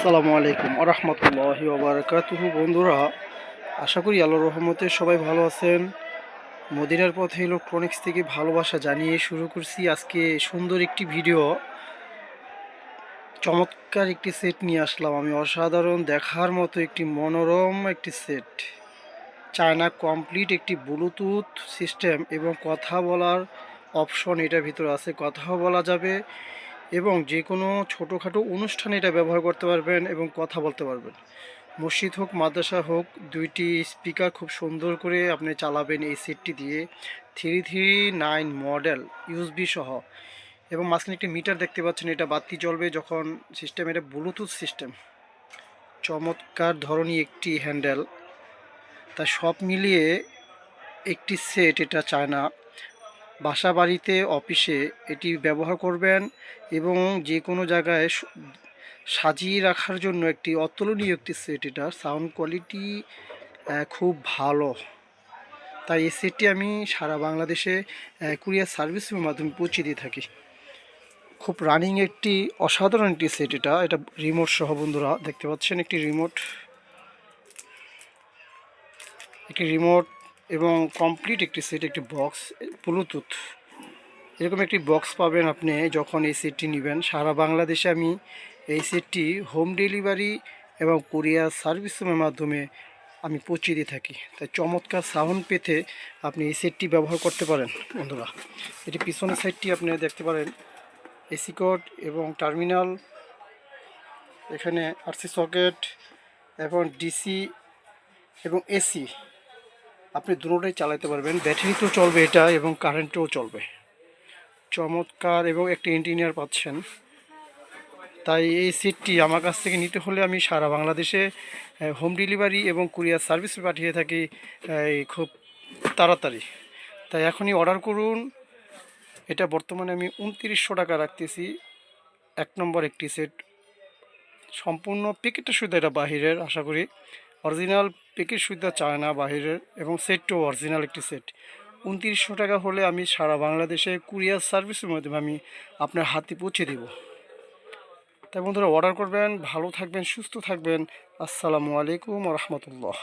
আসসালামু আলাইকুম আরহামতুল্লাহি ওবরাকাতুহু বন্ধুরা, আশা করি আল্লাহর রহমতে সবাই ভালো আছেন। মদিনার পথে ইলেকট্রনিক্স থেকে ভালোবাসা জানিয়ে শুরু করছি আজকে সুন্দর একটি ভিডিও চমৎকার একটি সেট নিয়ে আসলাম আমি। অসাধারণ দেখার মতো একটি মনোরম একটি সেট চায়না কমপ্লিট একটি ব্লুটুথ সিস্টেম এবং কথা বলার অপশন এটার ভিতরে আছে। কথাও বলা যাবে। এবং যে কোনো ছোটোখাটো অনুষ্ঠানে এটা ব্যবহার করতে পারবেন এবং কথা বলতে পারবেন। মসজিদ হোক, মাদ্রাসা হোক, দুইটি স্পিকার খুব সুন্দর করে আপনি চালাবেন এই সেটটি দিয়ে। Three three nine model USB সহ। এবং মাঝখানে একটি মিটার দেখতে পাচ্ছেন, এটা বাতি জ্বলবে যখন সিস্টেম এটা ব্লুটুথ সিস্টেম চমৎকার ধরনী একটি হ্যান্ডেল তা সব মিলিয়ে একটি সেট এটা চায় না বাসা বাড়িতে অফিসে এটি ব্যবহার করবেন এবং যে কোনো জায়গায় সাজিয়ে রাখার জন্য একটি অতুলনীয় একটি সেট এটা। সাউন্ড কোয়ালিটি খুব ভালো। তাই এই সেটটি আমি সারা বাংলাদেশে কুরিয়ার সার্ভিসের মাধ্যমে পৌঁছে দিয়ে থাকি। খুব রানিং একটি অসাধারণ একটি সেট এটা। এটা রিমোট সহ বন্ধুরা দেখতে পাচ্ছেন, একটি রিমোট একটি রিমোট এবং কমপ্লিট একটি সেট একটি বক্স ব্লুটুথ এরকম একটি বক্স পাবেন আপনি যখন এই সেটটি নেবেন। সারা বাংলাদেশে আমি এই সেটটি হোম ডেলিভারি এবং কুরিয়ার সার্ভিসের মাধ্যমে আমি পৌঁছে দিয়ে থাকি। তাই চমৎকার সাউন্ড পেতে আপনি এই সেটটি ব্যবহার করতে পারেন, বন্ধুরা। এটি পিছনের সাইডটি আপনি দেখতে পারেন। এসি কোড এবং টার্মিনাল এখানে আরসি সকেট এবং ডিসি এবং এসি আপনি দুটোটাই চালাতে পারবেন। ব্যাটারিতেও চলবে এটা এবং কারেন্টেও চলবে। চমৎকার এবং একটা ইঞ্জিনিয়ার পাচ্ছেন। তাই এই সিটটি আমার কাছ থেকে নিতে হলে আমি সারা বাংলাদেশে হোম ডেলিভারি এবং কুরিয়ার সার্ভিস পাঠিয়ে থাকি খুব তাড়াতাড়ি। তাই এখনই অর্ডার করুন। এটা বর্তমানে আমি উনত্রিশশো টাকা রাখতেছি। এক নম্বর একটি সেট সম্পূর্ণ প্যাকেটের সুবিধা এটা বাহিরের, আশা করি। অরিজিনাল প্যাকেজ সুবিধা চায় না বাহিরের, এবং সেটটাও অরিজিনাল একটি সেট। উনত্রিশশো টাকা হলে আমি সারা বাংলাদেশে কুরিয়ার সার্ভিসের মাধ্যমে আমি আপনার হাতে পৌঁছে দেব। তাই বন্ধুরা, অর্ডার করবেন, ভালো থাকবেন, সুস্থ থাকবেন। আসসালামু আলাইকুম রহমতুল্লাহ।